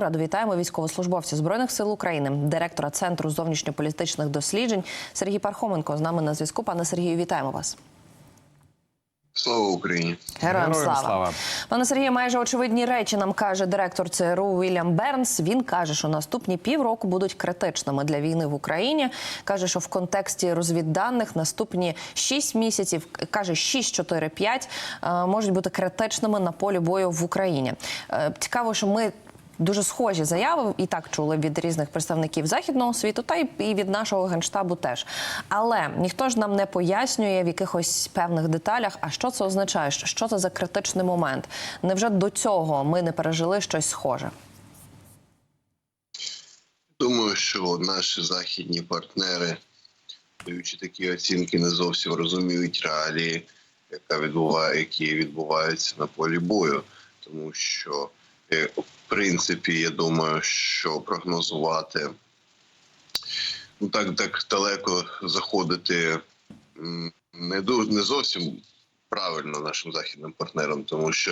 Раду вітаємо військовослужбовця збройних сил України, директора центру зовнішньополітичних досліджень Сергій Пархоменко з нами на зв'язку. Пане Сергію, вітаємо вас. Слава Україні! Героям, Героям слава. слава. Пане Сергію, майже очевидні речі нам каже директор ЦРУ Вільям Бернс. Він каже, що наступні півроку будуть критичними для війни в Україні. каже, що в контексті розвідданих наступні 6 місяців, каже 6-4-5, е, можуть бути критичними на полі бою в Україні. Е, Цікаво, що ми. Дуже схожі заяви і так чули від різних представників західного світу, та й і від нашого генштабу теж. Але ніхто ж нам не пояснює в якихось певних деталях, а що це означає, що- це за критичний момент. Невже до цього ми не пережили щось схоже? Думаю, що наші західні партнери, даючи такі оцінки, не зовсім розуміють реалії, яка відбуває, які відбуваються на полі бою, тому що в принципі я думаю, що прогнозувати ну так так далеко заходити не ду- не зовсім правильно нашим західним партнерам, тому що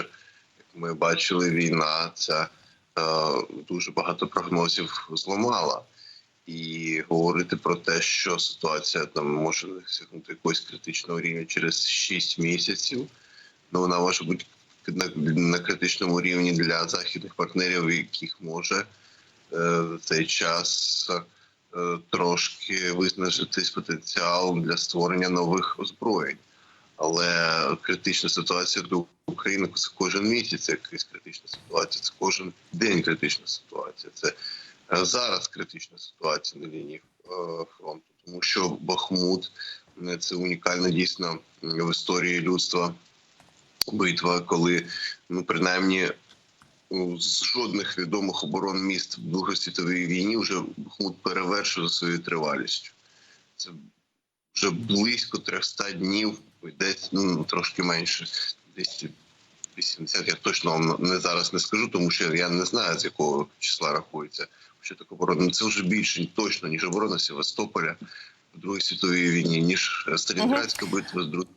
як ми бачили, війна ця е, дуже багато прогнозів зламала. І говорити про те, що ситуація там може досягнути якогось критичного рівня через 6 місяців, ну вона може бути на, критичному рівні для західних партнерів, яких може е, цей час е, трошки виснажитись потенціал для створення нових озброєнь. Але критична ситуація для України це кожен місяць, якась критична ситуація, це кожен день критична ситуація. Це е, зараз критична ситуація на лінії фронту, тому що Бахмут це унікальна дійсно в історії людства битва, коли ну принаймні з жодних відомих оборон міст в Другій світовій війні вже Бахмут перевершив за своєю тривалістю. Це вже близько 300 днів, десь ну трошки менше, десь 80, Я точно вам не зараз не скажу, тому що я не знаю з якого числа рахується. Що таке оборона? Ну, Це вже більше точно ніж оборона Севастополя в Другій світовій війні, ніж Сталінградська битва з Другої.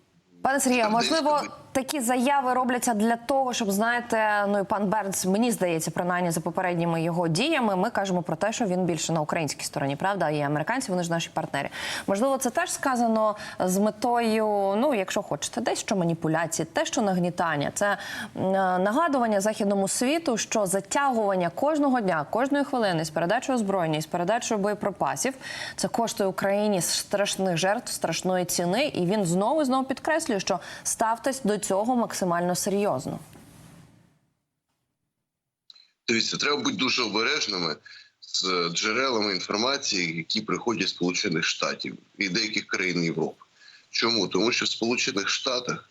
Пане Сергію, можливо, такі заяви робляться для того, щоб знаєте, ну і пан Бернс, мені здається, принаймні за попередніми його діями, ми кажемо про те, що він більше на українській стороні, правда, і американці, вони ж наші партнери. Можливо, це теж сказано з метою, ну якщо хочете, десь що маніпуляції, те, що нагнітання, це нагадування західному світу, що затягування кожного дня, кожної хвилини з передачою озброєння, з передачою боєприпасів, це коштує Україні страшних жертв, страшної ціни, і він знову і знову підкреслює, що ставтесь до цього максимально серйозно. Дивіться, треба бути дуже обережними з джерелами інформації, які приходять з Сполучених Штатів і деяких країн Європи. Чому? Тому що в Сполучених Штатах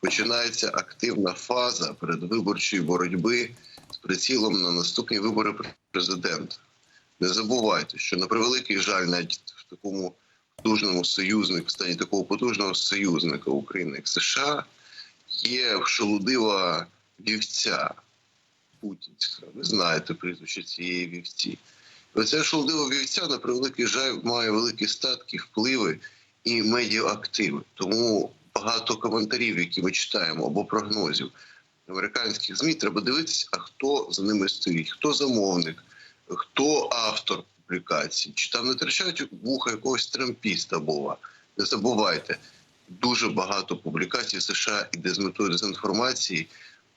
починається активна фаза передвиборчої боротьби з прицілом на наступні вибори президента. Не забувайте, що на превеликий жаль, навіть в такому потужному союзнику, в стані такого потужного союзника України, як США, є шолудива вівця путінська. Ви знаєте прізвище цієї вівці. Оця шолудива вівця на превеликий жаль має великі статки, впливи і медіаактиви. Тому багато коментарів, які ми читаємо, або прогнозів американських змі, треба дивитися, а хто за ними стоїть, хто замовник, хто автор публікації, чи там не трачають вуха якогось трампіста Бова. Не забувайте, дуже багато публікацій в США іде з метою дезінформації,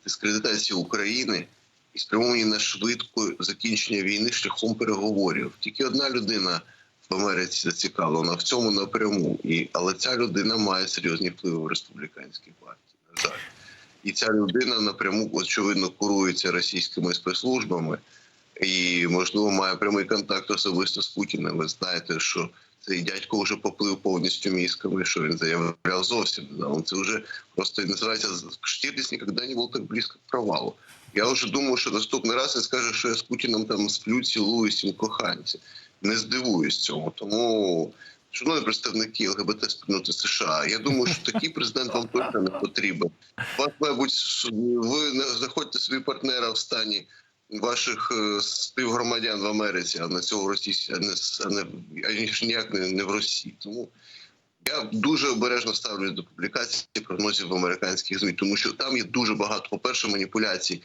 дискредитації України і спрямовані на швидке закінчення війни шляхом переговорів. Тільки одна людина в Америці зацікавлена в цьому напряму, і але ця людина має серйозні впливи в республіканській партії. На жаль, і ця людина напряму очевидно курується російськими спецслужбами і можливо має прямий контакт особисто з Путіним. Ви знаєте, що цей дядько вже поплив повністю мізками, що він заявляв зовсім недавно. Це вже просто називається Штірліц ніколи не був так близько к провалу. Я вже думав, що наступний раз він скаже, що я з Путіним там сплю, цілуюсь і коханці. Не здивуюсь цьому. Тому, шановні представники ЛГБТ спільноти США, я думаю, що такий президент вам точно не потрібен. Вас, мабуть, ви знаходите собі партнера в стані ваших е, співгромадян в Америці, а на цього Росії, не, не аніж ніяк не, не в Росії. Тому я дуже обережно ставлюсь до публікацій прогнозів в американських змі, тому що там є дуже багато, по перше, маніпуляцій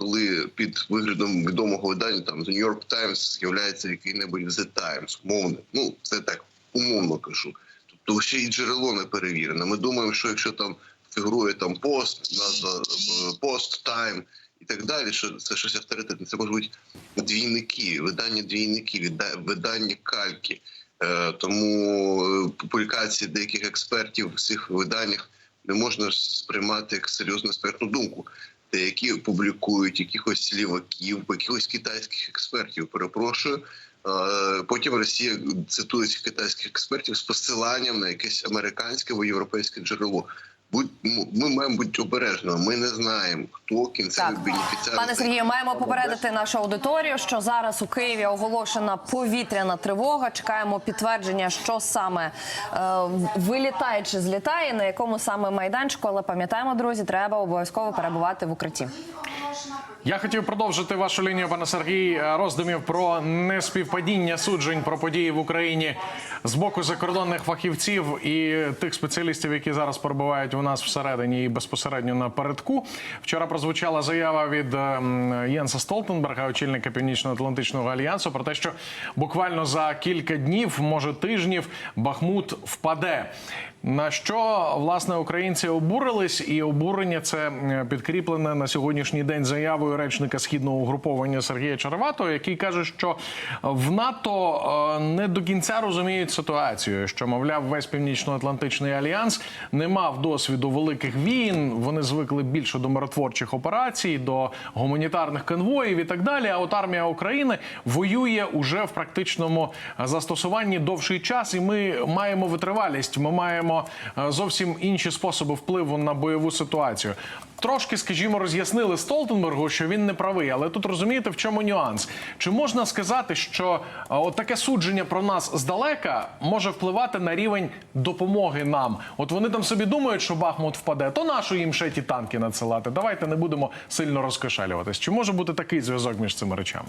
коли під виглядом відомого видання там The New York Times з'являється який-небудь The Times, мовне. Ну, це так умовно кажу. Тобто ще й джерело не перевірене. Ми думаємо, що якщо там фігурує там пост, назва е, пост, тайм і так далі, що це щось авторитетне. Це може бути двійники, видання двійники, видання кальки. Е, Тому е, публікації деяких експертів в цих виданнях не можна сприймати як серйозну експертну думку. Деякі публікують якихось сліваків, якихось китайських експертів. Перепрошую. Е, Потім Росія цитує цих китайських експертів з посиланням на якесь американське або європейське джерело. Будь ми маємо бути обережними. Ми не знаємо, хто кінцевий бенефіціар. Пане Сергію, маємо попередити нашу аудиторію, що зараз у Києві оголошена повітряна тривога. Чекаємо підтвердження, що саме е, вилітає чи злітає, на якому саме майданчику. Але пам'ятаємо, друзі, треба обов'язково перебувати в укритті. Я хотів продовжити вашу лінію, пане Сергій, е, роздумів про неспівпадіння суджень про події в Україні з боку закордонних фахівців і тих спеціалістів, які зараз перебувають у нас всередині і безпосередньо на передку. Вчора прозвучала заява від ем, Єнса Столтенберга, очільника Північно-Атлантичного альянсу, про те, що буквально за кілька днів, може тижнів, Бахмут впаде. На що власне українці обурились, і обурення це е, підкріплене на сьогоднішній день заявою речника східного угруповання Сергія Черватого, який каже, що в НАТО е, не до кінця розуміють ситуацію, що мовляв, весь північно-атлантичний альянс не мав досвіду великих війн. Вони звикли більше до миротворчих операцій, до гуманітарних конвоїв і так далі. А от армія України воює уже в практичному застосуванні довший час, і ми маємо витривалість. Ми маємо е, зовсім інші способи впливу на бойову ситуацію. Трошки, скажімо, роз'яснили Столтенбергу, що він не правий, але тут розумієте, в чому нюанс? Чи можна сказати, що е, от таке судження про нас здалека може впливати на рівень допомоги нам? От вони там собі думають, що Бахмут впаде, то нашу їм ще ті танки надсилати. Давайте не будемо сильно розкошелюватись. Чи може бути такий зв'язок між цими речами?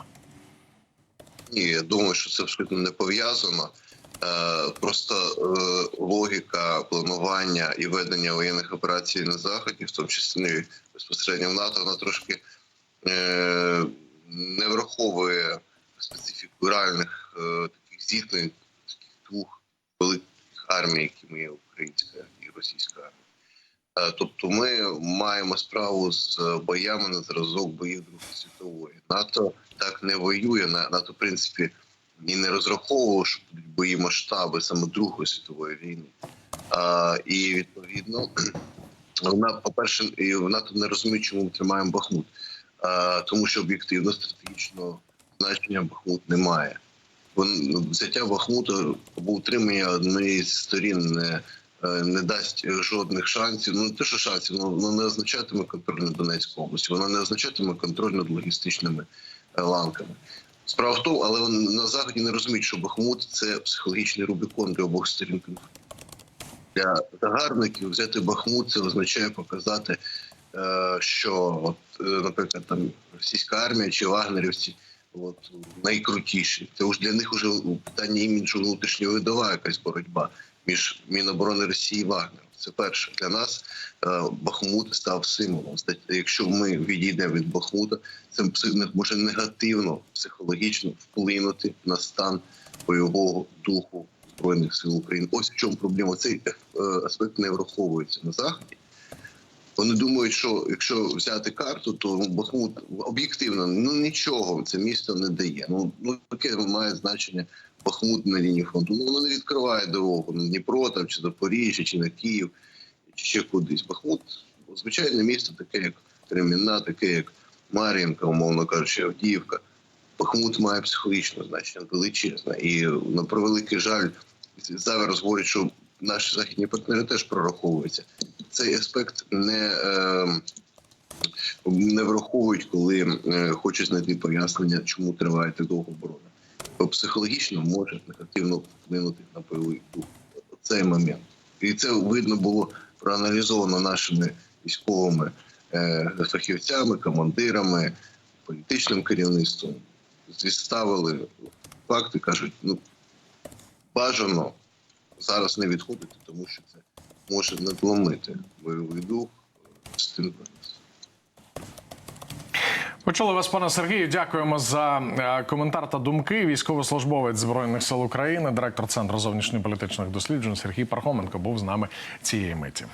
Ні, я думаю, що це абсолютно не пов'язано. Е, Просто е, логіка планування і ведення воєнних операцій на заході, в тому числі безпосередньо в НАТО, вона трошки е, не враховує специфіку реальних таких зіткнень таких двох великих армій, якими є українська і російська армія. Тобто ми маємо справу з боями на зразок боїв Другої світової. НАТО так не воює. На- НАТО, в принципі, і не розраховував, що будуть бої масштаби саме Другої світової війни. А, і відповідно, вона, по-перше, і в НАТО не розуміє, чому ми тримаємо Бахмут. А, тому що об'єктивно стратегічного значення Бахмут немає. Взяття Бахмута або утримання однієї з сторін не, е, не дасть жодних шансів. Ну не те, що шансів, ну, воно не означатиме контроль над Донецькою областю, воно не означатиме контроль над логістичними е, ланками. Справа в тому, але на заході не розуміють, що Бахмут це психологічний рубікон для обох сторін конфлікту. Для загарбників взяти Бахмут це означає показати, е, що, от, е, наприклад, там російська армія чи вагнерівці от, найкрутіші. Це ж для них вже питання іміджу внутрішньої видова якась боротьба між Міноборони Росії і Вагнером. Це перше. Для нас е, Бахмут став символом. Якщо ми відійдемо від Бахмута, це може негативно психологічно вплинути на стан бойового духу збройних сил України. Ось в чому проблема. Цей е, аспект не враховується на заході. Вони думають, що якщо взяти карту, то Бахмут об'єктивно ну нічого це місто не дає. Ну ну яке має значення Бахмут на лінії фронту. Ну воно не відкриває дорогу на Дніпро там чи Запоріжжя, чи на Київ, чи ще кудись. Бахмут звичайне місто, таке як Кремінна, таке як Мар'їнка, умовно кажучи, Авдіївка. Бахмут має психологічне значення величезне. І на превеликий жаль, зараз говорять, що наші західні партнери теж прораховуються. Цей аспект не, е, не враховують, коли е, хочуть знайти пояснення, чому триває так довго оборона. Психологічно може негативно вплинути на бойовий дух. Цей момент. І це видно було проаналізовано нашими військовими е, фахівцями, командирами, політичним керівництвом. Зіставили факти, кажуть, ну бажано зараз не відходити, тому що це може надломити бойовий дух частин ВНС. Почули вас, пане Сергію. Дякуємо за е, коментар та думки. Військовослужбовець збройних сил України, директор центру зовнішньополітичних досліджень Сергій Пархоменко був з нами цієї миті.